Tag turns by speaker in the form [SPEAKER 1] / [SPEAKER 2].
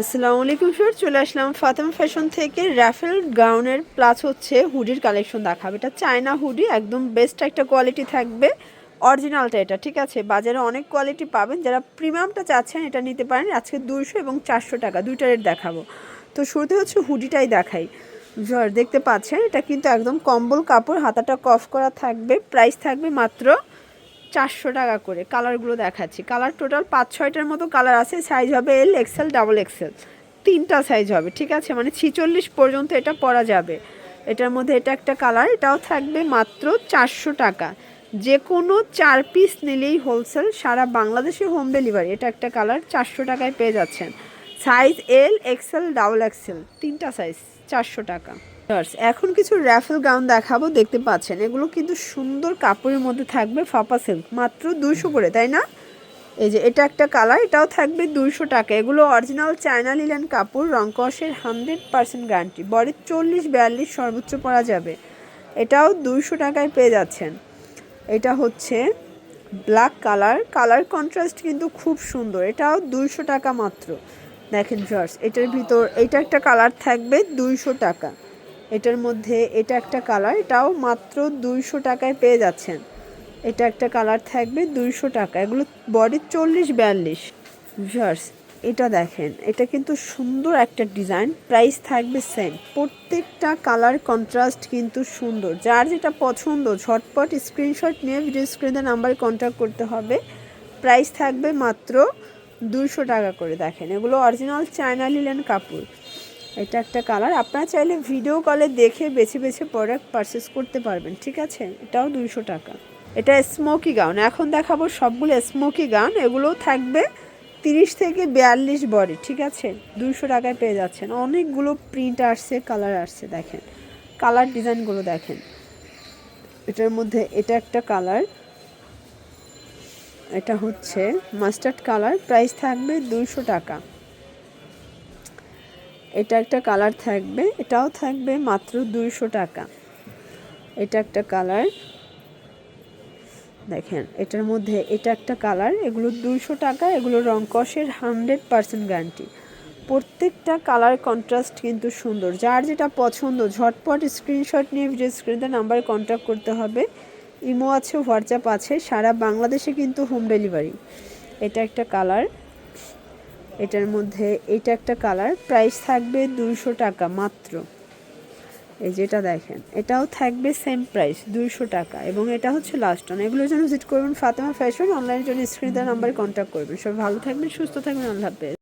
[SPEAKER 1] আসসালামু আলাইকুম স্যার চলে আসলাম ফাতেমা ফ্যাশন থেকে। র্যাফেল গাউনের প্লাস হচ্ছে হুডির কালেকশন দেখাবে। এটা চায়না হুডি, একদম বেস্ট একটা কোয়ালিটি থাকবে। অরিজিনালটা এটা, ঠিক আছে? বাজারে অনেক কোয়ালিটি পাবেন। যারা প্রিমিয়ামটা চাচ্ছেন, এটা নিতে পারেন। আজকে দুইশো এবং চারশো টাকা, দুইটা রেট দেখাবো। তো শুরুতে হচ্ছে হুডিটাই দেখাই। দেখতে পাচ্ছেন, এটা কিন্তু একদম কম্বল কাপড়, হাতাটা কফ করা থাকবে প্রাইস থাকবে মাত্র চারশো টাকা করে কালারগুলো দেখাচ্ছি। কালার টোটাল পাঁচ, ছয়টার মতো কালার আছে। সাইজ হবে এল এক্সেল ডাবল এক্সেল তিনটা সাইজ হবে, ঠিক আছে? মানে ছিচল্লিশ পর্যন্ত এটা পরা যাবে। এটার মধ্যে এটা একটা কালার, এটাও থাকবে মাত্র চারশো টাকা। যে কোনো চার পিস নিলেই হোলসেল সারা বাংলাদেশে হোম ডেলিভারি এটা একটা কালার, চারশো টাকায় পেয়ে যাচ্ছেন। Size L XL double XL তিনটা সাইজ চারশো টাকা। এখন কিছু র্যাফেল গাউন দেখাবো, দেখতে পাচ্ছেন। এগুলো কিন্তু সুন্দর কাপড়ের মধ্যে থাকবে ফাপা সিল্ক মাত্র দুইশো করে, তাই না? এই যে, এটা একটা কালার এটাও থাকবে দুইশো টাকা। এগুলো অরিজিনাল চায়না লিলেন কাপড় রংকসের হান্ড্রেড পার্সেন্ট গ্যারান্টি বডির চল্লিশ বিয়াল্লিশ সর্বোচ্চ পরা যাবে। এটাও দুইশো টাকায় পেয়ে যাচ্ছেন। এটা হচ্ছে ব্ল্যাক কালার কালার কন্ট্রাস্ট কিন্তু খুব সুন্দর। এটাও দুইশো টাকা মাত্র। দেখেন জর্জ এটার ভিতর, এটা একটা কালার থাকবে দুইশো টাকা। এটার মধ্যে এটা একটা কালার এটাও মাত্র দুইশো টাকায় পেয়ে যাচ্ছেন। এটা একটা কালার থাকবে দুইশো টাকা, এগুলো বডি চল্লিশ বিয়াল্লিশ। ভিউয়ার্স এটা দেখেন, এটা কিন্তু সুন্দর একটা ডিজাইন প্রাইস থাকবে সেম প্রত্যেকটা কালার কন্ট্রাস্ট কিন্তু সুন্দর। যার যেটা পছন্দ, ঝটপট স্ক্রিনশট নিয়ে ভিডিও স্ক্রিনে নাম্বারে কন্ট্যাক্ট করতে হবে। প্রাইস থাকবে মাত্র দুইশো টাকা করে, দেখেন। এগুলো অরিজিনাল চায়না লিলেন কাপড়। এটা একটা কালার আপনারা চাইলে ভিডিও কলে দেখে বেছে বেছে প্রোডাক্ট পারচেস করতে পারবেন, ঠিক আছে? এটাও দুইশো টাকা। এটা স্মোকি গাউন এখন দেখাবো সবগুলো স্মোকি গাউন এগুলোও থাকবে তিরিশ থেকে বিয়াল্লিশ বডি ঠিক আছে? দুইশো টাকায় পেয়ে যাচ্ছেন। অনেকগুলো প্রিন্ট আসছে কালার আসছে, দেখেন। কালার ডিজাইনগুলো দেখেন। এটার মধ্যে এটা একটা কালার এটা হচ্ছে মাস্টার্ড কালার প্রাইস থাকবে দুইশো টাকা। এটা একটা কালার থাকবে, এটাও থাকবে মাত্র দুইশো টাকা। এটা একটা কালার। দেখেন, এটার মধ্যে এটা একটা কালার, এগুলো দুইশো টাকা, এগুলো রং কষের হান্ড্রেড পারসেন্ট গ্যারান্টি। প্রত্যেকটা কালার কন্ট্রাস্ট কিন্তু সুন্দর। যার যেটা পছন্দ, ঝটপট স্ক্রিনশট নিয়ে ভিডিও স্ক্রিনে নাম্বারে কন্ট্যাক্ট করতে হবে। ইমো আছে, হোয়াটসঅ্যাপ আছে, সারা বাংলাদেশে কিন্তু হোম ডেলিভারি। এটা একটা কালার। এটার মধ্যে এটা একটা কালার। প্রাইস থাকবে দুইশো টাকা মাত্র। এই যেটা দেখেন, এটাও থাকবে সেম প্রাইস দুইশো টাকা। এবং এটা হচ্ছে লাস্ট অন এগুলোর জন্য ভিজিট করবেন ফাতেমা ফ্যাশন অনলাইনের জন্য স্ক্রিনে নাম্বারে কন্ট্যাক্ট করবেন। সব ভালো থাকবেন, সুস্থ থাকবেন, আল্লাহ হাফেজ।